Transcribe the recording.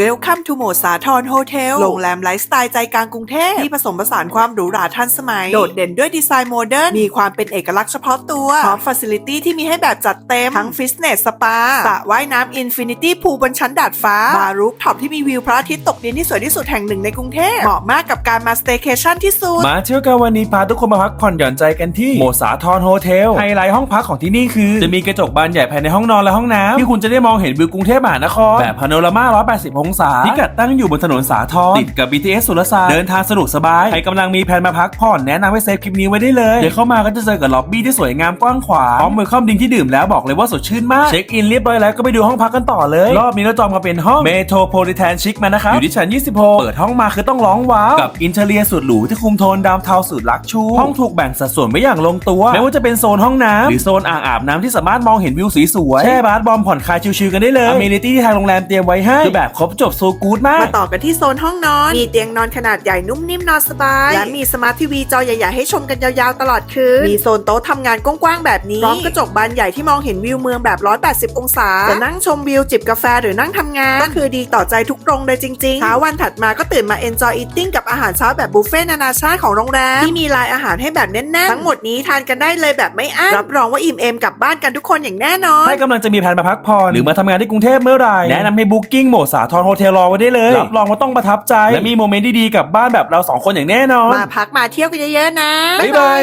Welcome to โมสาทรโฮเทลโรงแรมไลฟ์สไตล์ใจกลางกรุงเทพที่ผสมผสานความหรูหราทันสมัย โดดเด่นด้วยดีไซน์โมเดิร์น มีความเป็นเอกลักษณ์เฉพาะตัวพร้อมฟัซิลิตี้ที่มีให้แบบจัดเต็ม ทั้งฟิตเนส สปาสระว่ายน้ำอินฟินิตี้พูลบนชั้นดาดฟ้า บารูฟท็อปที่มีวิวพระอาทิตย์ตกดินที่สวยที่สุดแห่งหนึ่งในกรุงเทพเหมาะมากกับการมาสเต y c a t i o n ที่สุดมาเที่ยวกันวันนี้พาทุกคนมาพักผ่อนหย่อนใจกันที่โมสาทรโฮเทลไฮไลท์ห้องพักของที่นี่คือ จะมีกระจกบานใหญ่ภายในห้องนอนและห้องน้ำที่คุณจะได้มองเห็นวิวกรุงเทพมหานครแบบพาโนรามา180งศาพิกัดตั้งอยู่บนถนนสาทรติดกับ BTS สุรศาสตร์เดินทางสะดวกสบายใครกำลังมีแผนมาพักผ่อนแนะนำให้เซฟคลิปนี้ไว้ได้เลยเดี๋ยวเข้ามาก็จะเจอกับล็อบบี้ที่สวยงามกว้างขวางพร้อมมือคอมดิงที่ดื่มแล้วบอกเลยว่าสดชื่นมากเช็คอินเรียบร้อยแล้วก็ไปดูห้องพักกันต่อเลย รอบนี้เราจองมาเป็นห้องเมโทรโพลิแทนชิคมานะครับอยู่ที่ชั้น26เปิดห้องมาคือต้องร้องว้าวกับอินเทเรียสุดหรูที่คุมโทนดำเทาสุดลักชูห้องถูกแบ่งสัดส่วนไว้อย่างลงตัวไม่ว่าจะเป็นโซนห้องน้ำหรือโซนอ่างอาบน้ำที่สามารถมองเห็นวิวสวยๆแช่บาสบอมผ่อนคลายชิลๆกันได้เลยอเมนิตี้ที่ทางโรงแรมเตรียมไว้ให้คือแบบครบจบโซกู๊ดมาก มาต่อกันที่โซนห้องนอน มีเตียงนอนขนาดใหญ่นุ่มนิ่มนอนสบาย และมีสมาร์ททีวีจอใหญ่ๆให้ชมกันยาวๆตลอดคืน มีโซนโต๊ะทำงานกว้างๆแบบนี้ พร้อมกระจกบานใหญ่ที่มองเห็นวิวเมืองแบบ 180 องศา จะนั่งชมวิวจิบกาแฟหรือนั่งทำงาน ก็คือดีต่อใจทุกตรงเลยจริงๆ เช้าวันถัดมาก็ตื่นมา enjoy eating กับอาหารเช้าแบบบุฟเฟ่ต์นานาชาติของโรงแรมที่มีรายอาหารให้แบบแน่นๆ ทั้งหมดนี้ทานกันได้เลยแบบไม่อั้น รับรองว่าอิ่มเอมกลับบ้านกันทุกคนอย่างแน่นอนถ้ากำลังจะมีแผนมาพักผ่อนหรือมาทำงานที่กรุงเทพเมื่อไหร่แนะนำให้บุ๊กิ้งโหมดสาทรโฮเทลรอไว้ได้เลย รับรองว่าต้องประทับใจ และมีโมเมนต์ดีๆกับบ้านแบบเราสองคนอย่างแน่นอน มาพักมาเที่ยวกันเยอะๆนะ บ๊ายบาย